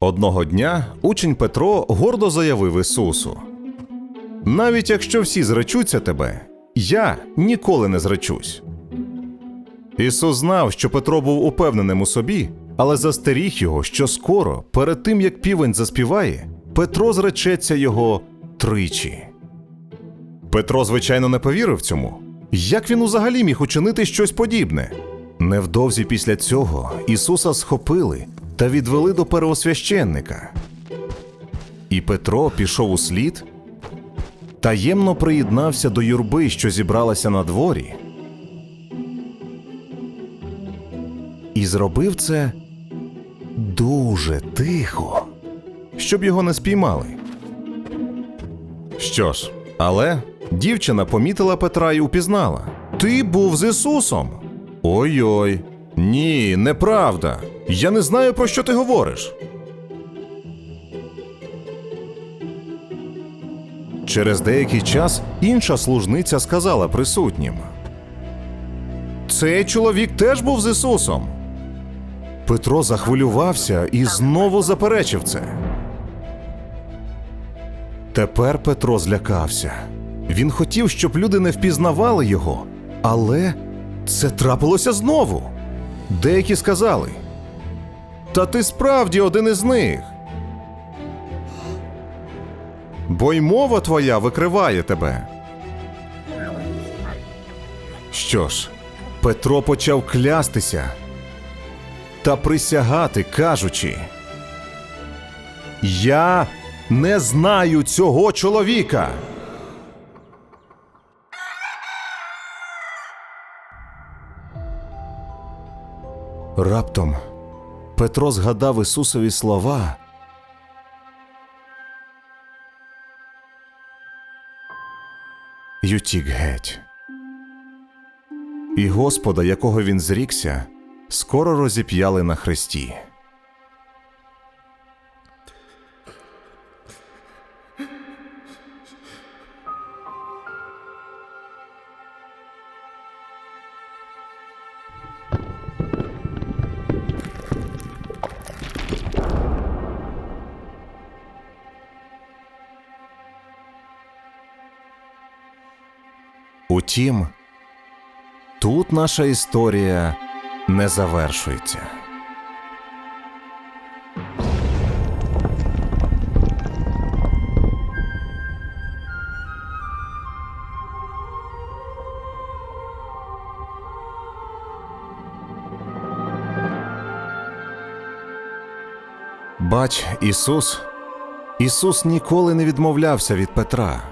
Одного дня учень Петро гордо заявив Ісусу: Навіть якщо всі зречуться тебе, я ніколи не зречусь. Ісус знав, що Петро був упевненим у собі, але застеріг його, що скоро, перед тим як півень заспіває, Петро зречеться його тричі. Петро, звичайно, не повірив цьому. Як він взагалі міг учинити щось подібне? Невдовзі після цього Ісуса схопили та відвели до первосвященника. І Петро пішов у слід, таємно приєднався до юрби, що зібралася на дворі, і зробив це дуже тихо, щоб його не спіймали. Що ж, але дівчина помітила Петра і упізнала. Ти був з Ісусом. Ой-ой. Ні, неправда. Я не знаю, про що ти говориш. Через деякий час інша служниця сказала присутнім: Цей чоловік теж був з Ісусом. Петро захвилювався і знову заперечив це. Тепер Петро злякався. Він хотів, щоб люди не впізнавали його, але це трапилося знову. Деякі сказали: Та ти справді один із них. Бо й мова твоя викриває тебе. Що ж, Петро почав клястися та присягати, кажучи: Я не знаю цього чоловіка. Раптом Петро згадав Ісусові слова. Ютік геть. І Господа, якого він зрікся, скоро розіп'яли на хресті. Утім, тут наша історія не завершується. Бач, Ісус, Ісус ніколи не відмовлявся від Петра.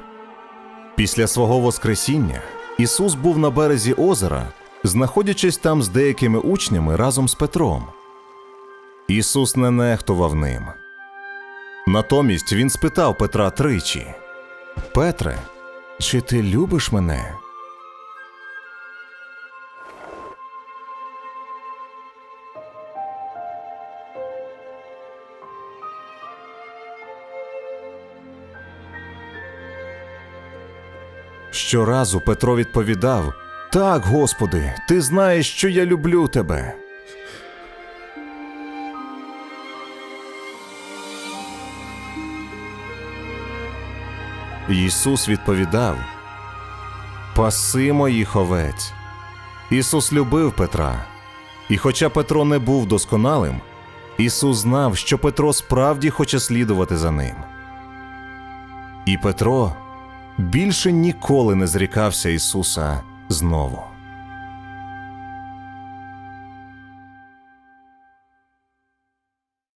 Після свого Воскресіння Ісус був на березі озера, знаходячись там з деякими учнями разом з Петром. Ісус не нехтував ним. Натомість Він спитав Петра тричі: Петре, чи ти любиш мене? Щоразу Петро відповідав: Так, Господи, ти знаєш, що я люблю тебе. Ісус відповідав: Паси моїх овець. Ісус любив Петра. І хоча Петро не був досконалим, Ісус знав, що Петро справді хоче слідувати за ним. І Петро більше ніколи не зрікався Ісуса знову.